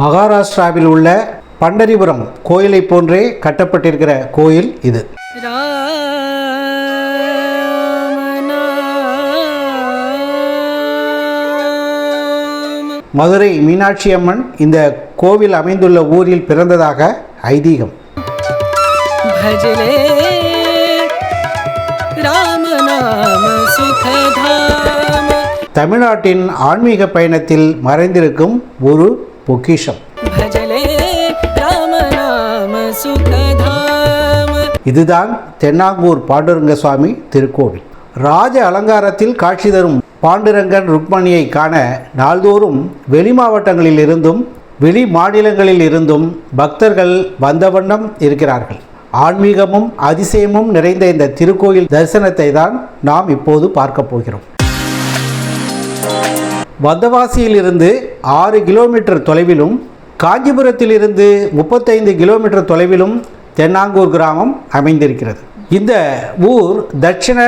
மகாராஷ்டிராவில் உள்ள பண்டரிபுரம் கோயிலை போன்றே கட்டப்பட்டிருக்கிற கோயில் இது. மதுரை மீனாட்சி அம்மன் இந்த கோவில் அமைந்துள்ள ஊரில் பிறந்ததாக ஐதீகம். தமிழ்நாட்டின் ஆன்மீக பயணத்தில் மறைந்திருக்கும் ஒரு பொக்கிஷம். இதுதான் தென்னாங்கூர் பாண்டுரங்க சுவாமி திருக்கோவில். ராஜ அலங்காரத்தில் காட்சி தரும் பாண்டுரங்கன் ருக்மணியை காண நாள்தோறும் வெளி மாவட்டங்களில் இருந்தும் வெளி மாநிலங்களில் இருந்தும் பக்தர்கள் வந்த வண்ணம் இருக்கிறார்கள். ஆன்மீகமும் அதிசயமும் நிறைந்த இந்த திருக்கோயில் தரிசனத்தை தான் நாம் இப்போது பார்க்க போகிறோம். வந்தவாசியிலிருந்து ஆறு கிலோமீட்டர் தொலைவிலும் காஞ்சிபுரத்திலிருந்து முப்பத்தைந்து கிலோமீட்டர் தொலைவிலும் தென்னாங்கூர் கிராமம் அமைந்திருக்கிறது. இந்த ஊர் தட்சிண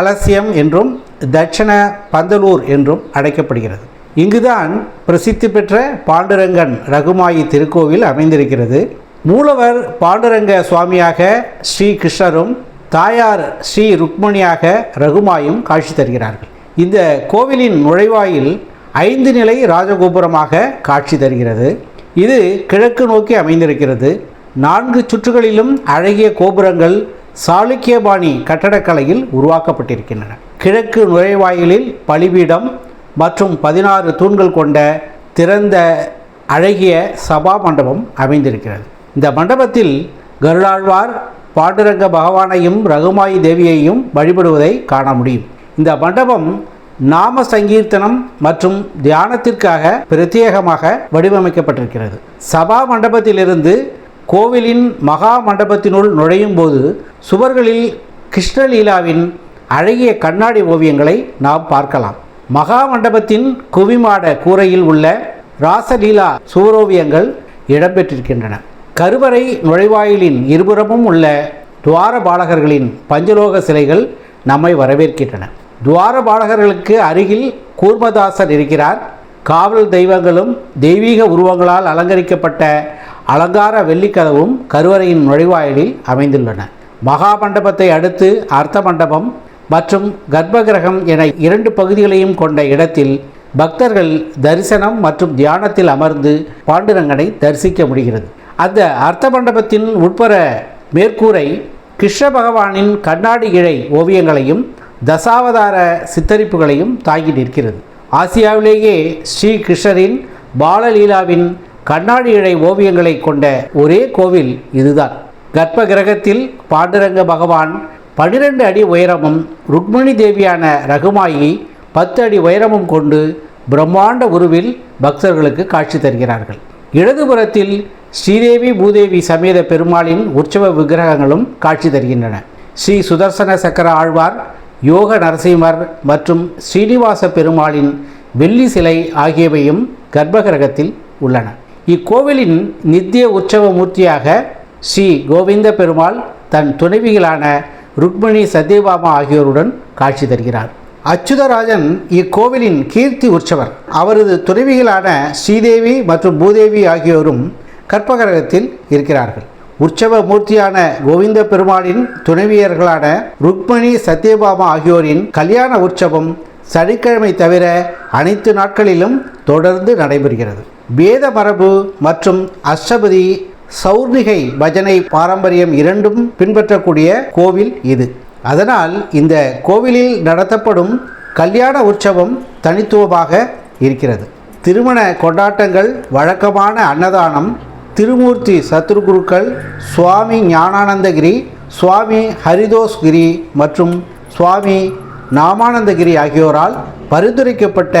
அலசியம் என்றும் தட்சிண பந்தலூர் என்றும் அழைக்கப்படுகிறது. இங்குதான் பிரசித்தி பெற்ற பாண்டுரங்கன் ரகுமாயி திருக்கோவில் அமைந்திருக்கிறது. மூலவர் பாண்டுரங்க சுவாமியாக ஸ்ரீ கிருஷ்ணரும் தாயார் ஸ்ரீ ருக்மணியாக ரகுமாயும் காட்சி தருகிறார்கள். இந்த கோவிலின் நுழைவாயில் ஐந்து நிலை ராஜகோபுரமாக காட்சி தருகிறது. இது கிழக்கு நோக்கி அமைந்திருக்கிறது. நான்கு சுற்றுகளிலும் அழகிய கோபுரங்கள் சாளுக்கியபாணி கட்டடக்கலையில் உருவாக்கப்பட்டிருக்கின்றன. கிழக்கு நுழைவாயிலில் பலிபீடம் மற்றும் பதினாறு தூண்கள் கொண்ட திறந்த அழகிய சபா மண்டபம் அமைந்திருக்கிறது. இந்த மண்டபத்தில் கருடாழ்வார் பாண்டுரங்க பகவானையும் ரகுமாயி தேவியையும் வழிபடுவதை காண முடியும். இந்த மண்டபம் நாம சங்கீர்த்தனம் மற்றும் தியானத்திற்காக பிரத்யேகமாக வடிவமைக்கப்பட்டிருக்கிறது. சபா மண்டபத்திலிருந்து கோவிலின் மகா மண்டபத்தினுள் நுழையும் போது சுவர்களில் கிருஷ்ணலீலாவின் அழகிய கண்ணாடி ஓவியங்களை நாம் பார்க்கலாம். மகா மண்டபத்தின் குவிமாட கூரையில் உள்ள ராசலீலா சுவரோவியங்கள் இடம்பெற்றிருக்கின்றன. கருவறை நுழைவாயிலின் இருபுறமும் உள்ள துவார பாலகர்களின் பஞ்சலோக சிலைகள் நம்மை வரவேற்கின்றன. துவாரபாலகர்களுக்கு அருகில் கூர்மதாசர் இருக்கிறார். காவல் தெய்வங்களும் தெய்வீக உருவங்களால் அலங்கரிக்கப்பட்ட அலங்கார வெள்ளிக்கதவும் கருவறையின் நுழைவாயிலில் அமைந்துள்ளன. மகா மண்டபத்தை அடுத்து அர்த்த மண்டபம் மற்றும் கர்ப்பகிரகம் என இரண்டு பகுதிகளையும் கொண்ட இடத்தில் பக்தர்கள் தரிசனம் மற்றும் தியானத்தில் அமர்ந்து பாண்டுரங்கனை தரிசிக்க முடிகிறது. அந்த அர்த்த மண்டபத்தின் உட்புற மேற்கூரை கிருஷ்ண பகவானின் கண்ணாடி இழை ஓவியங்களையும் தசாவதார சித்தரிப்புகளையும் தாங்கி நிற்கிறது. ஆசியாவிலேயே ஸ்ரீ கிருஷ்ணரின் பாலலீலாவின் கண்ணாடி இழை ஓவியங்களை கொண்ட ஒரே கோவில் இதுதான். கர்ப்ப கிரகத்தில் பாண்டுரங்க பகவான் பனிரெண்டு அடி உயரமும் ருக்மிணி தேவியான ரகுமாயி பத்து அடி உயரமும் கொண்டு பிரம்மாண்ட உருவில் பக்தர்களுக்கு காட்சி தருகிறார்கள். இடதுபுறத்தில் ஸ்ரீதேவி பூதேவி சமேத பெருமாளின் உற்சவ விக்கிரகங்களும் காட்சி தருகின்றன. ஸ்ரீ சுதர்சன சக்கர ஆழ்வார் யோக நரசிம்மர் மற்றும் ஸ்ரீனிவாச பெருமாளின் வெள்ளி சிலை ஆகியவையும் கர்ப்பகிரகத்தில் உள்ளன. இக்கோவிலின் நித்திய உற்சவ மூர்த்தியாக ஸ்ரீ கோவிந்த பெருமாள் தன் துணைவிகளான ருக்மிணி சத்யபாமா ஆகியோருடன் காட்சி தருகிறார். அச்சுதராஜன் இக்கோவிலின் கீர்த்தி உற்சவர். அவரது துணைவிகளான ஸ்ரீதேவி மற்றும் பூதேவி ஆகியோரும் கற்பகரகத்தில் இருக்கிறார்கள். உற்சவ மூர்த்தியான கோவிந்த பெருமாளின் துணைவியர்களான ருக்மணி சத்யபாமா ஆகியோரின் கல்யாண உற்சவம் சனிக்கிழமை தவிர அனைத்து நாட்களிலும் தொடர்ந்து நடைபெறுகிறது. வேத மரபு மற்றும் அஷ்டபதி சௌர்ணிகை பஜனை பாரம்பரியம் இரண்டும் பின்பற்றக்கூடிய கோவில் இது. அதனால் இந்த கோவிலில் நடத்தப்படும் கல்யாண உற்சவம் தனித்துவமாக இருக்கிறது. திருமண கொண்டாட்டங்கள் வழக்கமான அன்னதானம் திருமூர்த்தி சத்ருகுருக்கள் சுவாமி ஞானானந்தகிரி சுவாமி ஹரிதோஸ்கிரி மற்றும் சுவாமி நாமானந்தகிரி ஆகியோரால் பரிந்துரைக்கப்பட்ட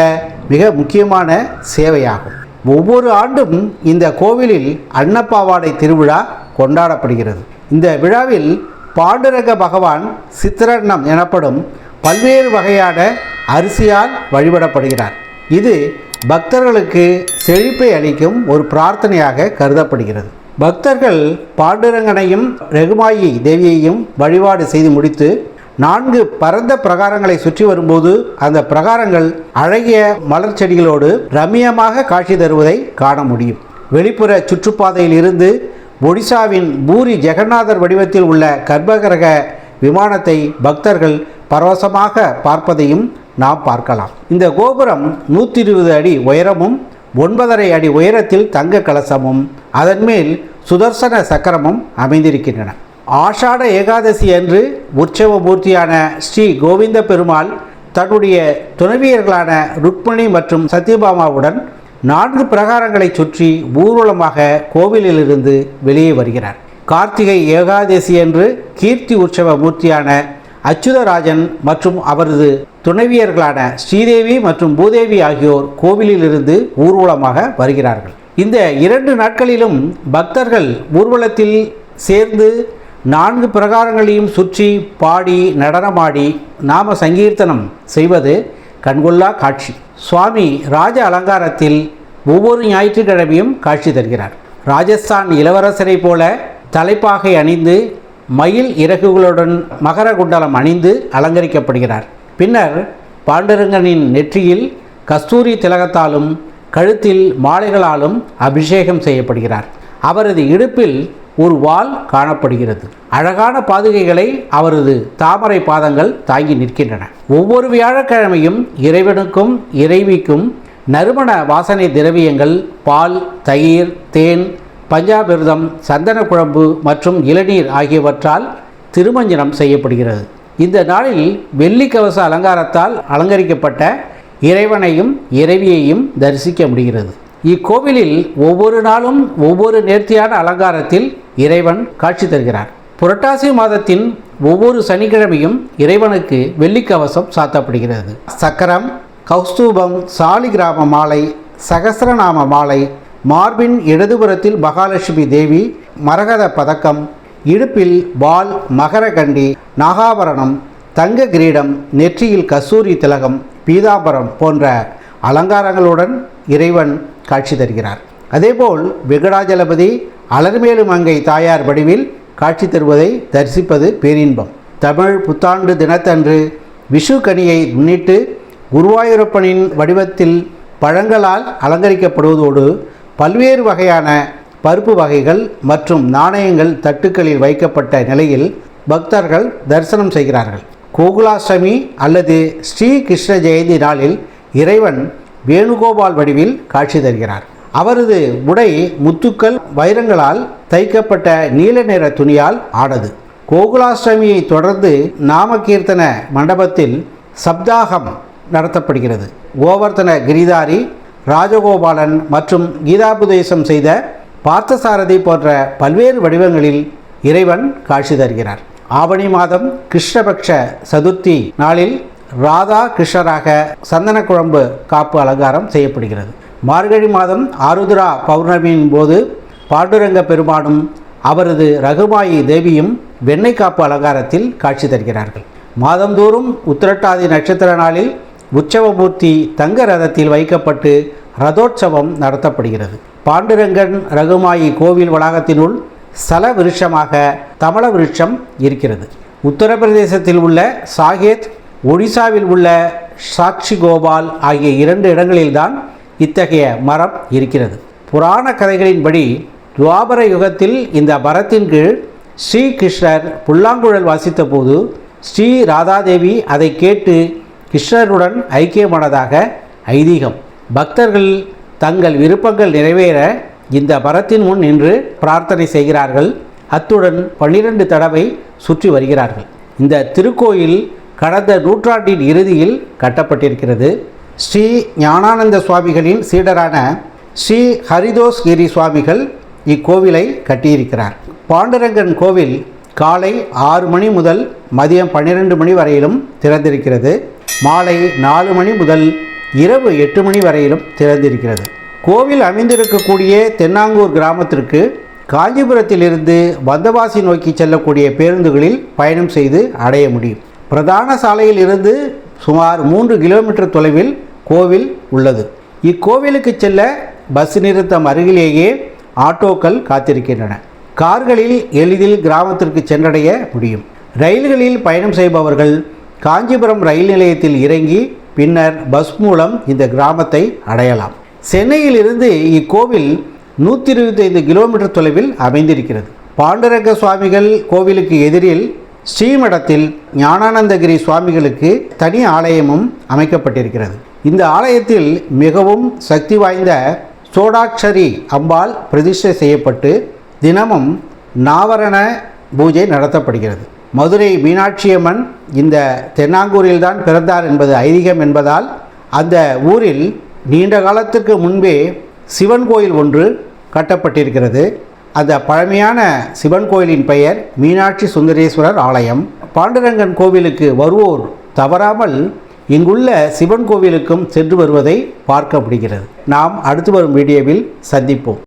மிக முக்கியமான சேவையாகும். ஒவ்வொரு ஆண்டும் இந்த கோவிலில் அன்னப்பாவாடை திருவிழா கொண்டாடப்படுகிறது. இந்த விழாவில் பாண்டுரங்க பகவான் சித்திரன்னம் எனப்படும் பல்வேறு வகையான அரிசியால் வழிபடப்படுகிறார். இது பக்தர்களுக்கு செழிப்பை அளிக்கும் ஒரு பிரார்த்தனையாக கருதப்படுகிறது. பக்தர்கள் பாண்டுரங்கனையும் ரெகுமாயி தேவியையும் வழிபாடு செய்து முடித்து நான்கு பரந்த பிரகாரங்களை சுற்றி வரும்போது அந்த பிரகாரங்கள் அழகிய மலர் செடிகளோடு ரம்மியமாக காட்சி தருவதை காண முடியும். வெளிப்புற சுற்றுப்பாதையில் இருந்து ஒடிசாவின் பூரி ஜெகநாதர் வடிவத்தில் உள்ள கர்ப்பகிரக விமானத்தை பக்தர்கள் பரவசமாக பார்ப்பதையும் நாம் பார்க்கலாம். இந்த கோபுரம் நூற்றி இருபது அடி உயரமும் ஒன்பதரை அடி உயரத்தில் தங்க கலசமும் அதன் மேல் சுதர்சன சக்கரமும் அமைந்திருக்கின்றன. ஆஷாட ஏகாதசி அன்று உற்சவ மூர்த்தியான ஸ்ரீ கோவிந்த பெருமாள் தன்னுடைய துணைவியர்களான ருக்மணி மற்றும் சத்யபாமாவுடன் நான்கு பிரகாரங்களை சுற்றி ஊர்வலமாக கோவிலிலிருந்து வெளியே வருகிறார். கார்த்திகை ஏகாதசி அன்று கீர்த்தி உற்சவ மூர்த்தியான அச்சுதராஜன் மற்றும் அவரது துணைவியர்களான ஸ்ரீதேவி மற்றும் பூதேவி ஆகியோர் கோவிலிலிருந்து ஊர்வலமாக வருகிறார்கள். இந்த இரண்டு நாட்களிலும் பக்தர்கள் ஊர்வலத்தில் சேர்ந்து நான்கு பிரகாரங்களையும் சுற்றி பாடி நடனமாடி நாம சங்கீர்த்தனம் செய்வது கண்கொள்ளா காட்சி. சுவாமி ராஜ அலங்காரத்தில் ஒவ்வொரு ஞாயிற்றுக்கிழமையும் காட்சி தருகிறார். ராஜஸ்தான் இளவரசரை போல தலைப்பாகை அணிந்து மயில் இறகுகளுடன் மகர குண்டலம் அணிந்து அலங்கரிக்கப்படுகிறார். பின்னர் பாண்டரங்கனின் நெற்றியில் கஸ்தூரி திலகத்தாலும் கழுத்தில் மாலைகளாலும் அபிஷேகம் செய்யப்படுகிறார். அவரது இடுப்பில் ஒரு வால் காணப்படுகிறது. அழகான பாதுகைகளை அவரது தாமரை பாதங்கள் தாங்கி நிற்கின்றன. ஒவ்வொரு வியாழக்கிழமையும் இறைவனுக்கும் இறைவிக்கும் நறுமண வாசனை திரவியங்கள் பால் தயிர் தேன் பஞ்சாபிர்தம் சந்தன குழம்பு மற்றும் இளநீர் ஆகியவற்றால் திருமஞ்சனம் செய்யப்படுகிறது. இந்த நாளில் வெள்ளி கவச அலங்காரத்தால் அலங்கரிக்கப்பட்ட இறைவனையும் இறைவியையும் தரிசிக்க முடிகிறது. இக்கோவிலில் ஒவ்வொரு நாளும் ஒவ்வொரு நேர்த்தியான அலங்காரத்தில் இறைவன் காட்சி தருகிறார். புரட்டாசி மாதத்தின் ஒவ்வொரு சனிக்கிழமையும் இறைவனுக்கு வெள்ளிக்கவசம் சாத்தப்படுகிறது. சக்கரம் கௌஸ்தூபம் சாலிகிராம மாலை சகசரநாம மாலை மார்பின் இடதுபுறத்தில் மகாலட்சுமி தேவி மரகத பதக்கம் இடுப்பில் வால் மகரகண்டி நாகாபரணம் தங்க கிரீடம் நெற்றியில் கஸ்தூரி திலகம் பீதாம்பரம் போன்ற அலங்காரங்களுடன் இறைவன் காட்சி தருகிறார். அதேபோல் வெங்கடாஜலபதி அலர்மேலு மங்கை தாயார் வடிவில் காட்சி தருவதை தரிசிப்பது பேரின்பம். தமிழ் புத்தாண்டு தினத்தன்று விஷு கனியை முன்னிட்டு குருவாயூரப்பனின் வடிவத்தில் பழங்களால் அலங்கரிக்கப்படுவதோடு பல்வேறு வகையான பருப்பு வகைகள் மற்றும் நாணயங்கள் தட்டுக்களில் வைக்கப்பட்ட நிலையில் பக்தர்கள் தரிசனம் செய்கிறார்கள். கோகுலாஷ்டமி அல்லது ஸ்ரீ கிருஷ்ண ஜெயந்தி நாளில் இறைவன் வேணுகோபால் வடிவில் காட்சி தருகிறார். அவரது உடை முத்துக்கள் வைரங்களால் தைக்கப்பட்ட நீல நிற துணியால் ஆனது. கோகுலாஷ்டமியை தொடர்ந்து நாமகீர்த்தன மண்டபத்தில் சப்தாகம் நடத்தப்படுகிறது. கோவர்த்தன கிரிதாரி ராஜகோபாலன் மற்றும் கீதாபுதேசம் செய்த பார்த்தசாரதி போன்ற பல்வேறு வடிவங்களில் இறைவன் காட்சி தருகிறார். ஆவணி மாதம் கிருஷ்ணபக்ஷ சதுர்த்தி நாளில் ராதா கிருஷ்ணராக சந்தன குழம்பு காப்பு அலங்காரம் செய்யப்படுகிறது. மார்கழி மாதம் ஆருத்ரா பௌர்ணமியின் போது பாண்டுரங்க பெருமானும் அவரது ரகுமாயி தேவியும் வெண்ணெய் காப்பு அலங்காரத்தில் காட்சி தருகிறார்கள். மாதந்தோறும் உத்திரட்டாதி நட்சத்திர நாளில் உற்சவமூர்த்தி தங்க ரதத்தில் வைக்கப்பட்டு ரதோற்சவம் நடத்தப்படுகிறது. பாண்டுரங்கன் ரகுமாயி கோவில் வளாகத்தினுள் சல விருட்சமாக தமிழ விருட்சம் இருக்கிறது. உத்தரப்பிரதேசத்தில் உள்ள சாகேத் ஒடிசாவில் உள்ள சாக்ஷி கோபால் ஆகிய இரண்டு இடங்களில்தான் இத்தகைய மரம் இருக்கிறது. புராண கதைகளின்படி துவாபர யுகத்தில் இந்த மரத்தின் கீழ் ஸ்ரீ கிருஷ்ணர் புல்லாங்குழல் வாசித்தபோது ஸ்ரீ ராதாதேவி அதை கேட்டு கிருஷ்ணருடன் ஐக்கியமானதாக ஐதீகம். பக்தர்கள் தங்கள் விருப்பங்கள் நிறைவேற இந்த மரத்தின் முன் நின்று பிரார்த்தனை செய்கிறார்கள். அத்துடன் பன்னிரண்டு தடவை சுற்றி வருகிறார்கள். இந்த திருக்கோயில் கடந்த நூற்றாண்டின் இறுதியில் கட்டப்பட்டிருக்கிறது. ஸ்ரீ ஞானானந்த சுவாமிகளின் சீடரான ஸ்ரீ ஹரிதோஸ்கிரி சுவாமிகள் இக்கோவிலை கட்டியிருக்கிறார். பாண்டுரங்கன் கோவில் காலை ஆறு மணி முதல் மதியம் பன்னிரெண்டு மணி வரையிலும் திறந்திருக்கிறது. மாலை நாலு மணி முதல் இரவு எட்டு மணி வரையிலும் திறந்திருக்கிறது. கோவில் அமைந்திருக்கக்கூடிய தென்னாங்கூர் கிராமத்திற்கு காஞ்சிபுரத்திலிருந்து வந்தவாசி நோக்கி செல்லக்கூடிய பேருந்துகளில் பயணம் செய்து அடைய முடியும். பிரதான சாலையில் இருந்து சுமார் மூன்று கிலோமீட்டர் தொலைவில் கோவில் உள்ளது. இக்கோவிலுக்கு செல்ல பஸ் நிறுத்தம் அருகிலேயே ஆட்டோக்கள் காத்திருக்கின்றன. கார்களில் எளிதில் கிராமத்திற்கு சென்றடைய முடியும். ரயில்களில் பயணம் செய்பவர்கள் காஞ்சிபுரம் ரயில் நிலையத்தில் இறங்கி பின்னர் பஸ் மூலம் இந்த கிராமத்தை அடையலாம். சென்னையில் இருந்து இக்கோவில் நூற்றி இருபத்தைந்து கிலோமீட்டர் தொலைவில் அமைந்திருக்கிறது. பாண்டரங்க சுவாமிகள் கோவிலுக்கு எதிரில் ஸ்ரீமடத்தில் ஞானானந்தகிரி சுவாமிகளுக்கு தனி ஆலயமும் அமைக்கப்பட்டிருக்கிறது. இந்த ஆலயத்தில் மிகவும் சக்தி வாய்ந்த சோடாட்சரி அம்பாள் பிரதிஷ்டை செய்யப்பட்டு தினமும் நாவரண பூஜை நடத்தப்படுகிறது. மதுரை மீனாட்சியம்மன் இந்த தென்னாங்கூரில் தான் பிறந்தார் என்பது ஐதீகம் என்பதால் அந்த ஊரில் நீண்ட காலத்துக்கு முன்பே சிவன் கோயில் ஒன்று கட்டப்பட்டிருக்கிறது. அந்த பழமையான சிவன் கோயிலின் பெயர் மீனாட்சி சுந்தரேஸ்வரர் ஆலயம். பாண்டுரங்கன் கோவிலுக்கு வருவோர் தவறாமல் இங்குள்ள சிவன் கோவிலுக்கும் சென்று வருவதை பார்க்க முடிகிறது நாம் அடுத்து வரும் வீடியோவில் சந்திப்போம்.